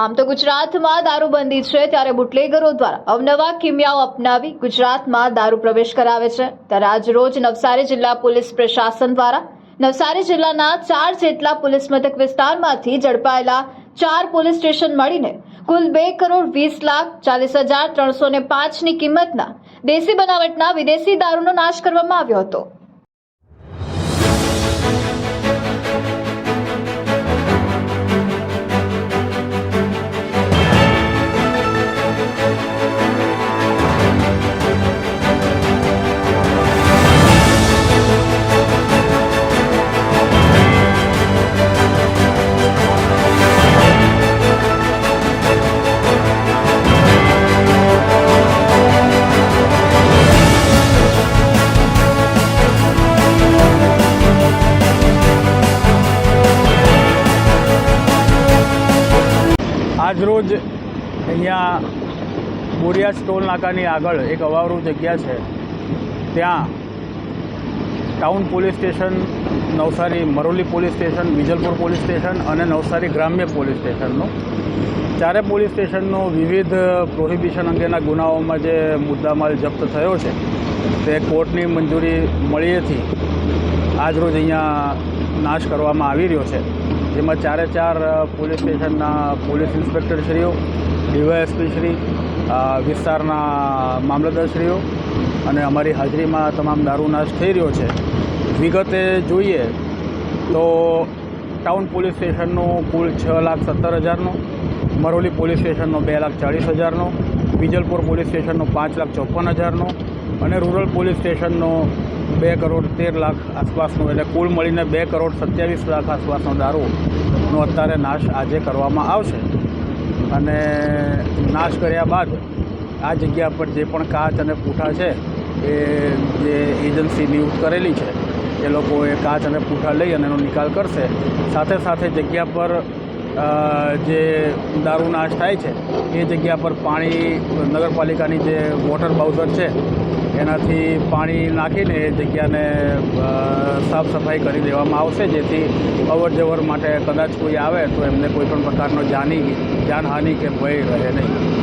આમ તો ગુજરાતમાં દારૂબંધી છે, ત્યારે બુટલેગરો દ્વારા અવનવા કિમિયાઓ અપનાવી ગુજરાતમાં દારૂ પ્રવેશ કરાવે છે. ત્યારે આજરોજ નવસારી જિલ્લા પોલીસ પ્રશાસન દ્વારા નવસારી જિલ્લાના ચાર જેટલા પોલીસ મથક વિસ્તારમાંથી ઝડપાયેલા ચાર પોલીસ સ્ટેશન મળીને કુલ બે કરોડ વીસ લાખ ચાલીસ હજાર ત્રણસો ને પાંચની કિંમતના દેશી બનાવટના વિદેશી દારૂનો નાશ કરવામાં આવ્યો હતો. આજરોજ અહીંયા બોરિયા સ્ટોલ નાકાની આગળ એક અવાવરું જગ્યા છે. ત્યાં town police station, Navsari Maroli police station, Vijalpur police station અને નવસારી ગ્રામ્ય પોલીસ સ્ટેશનનું. ચારે પોલીસ સ્ટેશનનો વિવિધ પ્રોહિબિશન અંગેના ગુનાઓમાં જે મુદ્દામાલ જપ્ત થયો છે, તે કોર્ટની મંજૂરી મળીએથી આજરોજ અહીંયા નાશ કરવામાં આવી રહ્યો છે. જેમાં ચારે ચાર પોલીસ સ્ટેશનના પોલીસ ઇન્સ્પેક્ટરશ્રીઓ, ડીવાયએસપીશ્રી વિસ્તારના મામલતદારશ્રીઓ અને અમારી હાજરીમાં તમામ દારૂનાશ થઈ રહ્યો છે. વિગતે જોઈએ તો ટાઉન પોલીસ સ્ટેશનનો કુલ છ લાખ સત્તર હજારનો, મરોલી પોલીસ સ્ટેશનનો બે લાખ ચાળીસ હજારનો, વિજલપુર પોલીસ સ્ટેશનનો પાંચ લાખ ચોપન હજારનો અને રૂરલ પોલીસ સ્ટેશનનો બે કરોડ તેર લાખ આસપાસનો, એટલે કુલ મળીને બે કરોડ સત્યાવીસ લાખ આસપાસનો દારૂનો અત્યારે નાશ આજે કરવામાં આવશે. અને નાશ કર્યા બાદ આ જગ્યા પર જે પણ કાચ અને પૂઠા છે, એ જે એજન્સી નિયુક્ત કરેલી છે, એ લોકો એ કાચ અને પૂઠા લઈ અને એનો નિકાલ કરશે. સાથે સાથે જગ્યા પર જે દારૂ નાશ થાય છે, એ જગ્યા પર પાણી નગરપાલિકાની જે વોટર બાઉઝર છે એનાથી પાણી નાખીને એ જગ્યાને સાફ સફાઈ કરી દેવામાં આવશે, જેથી અવર જવર માટે કદાચ કોઈ આવે તો એમને કોઈ પણ પ્રકારનો જાની, જાનહાનિ કે ભય રહે નહીં.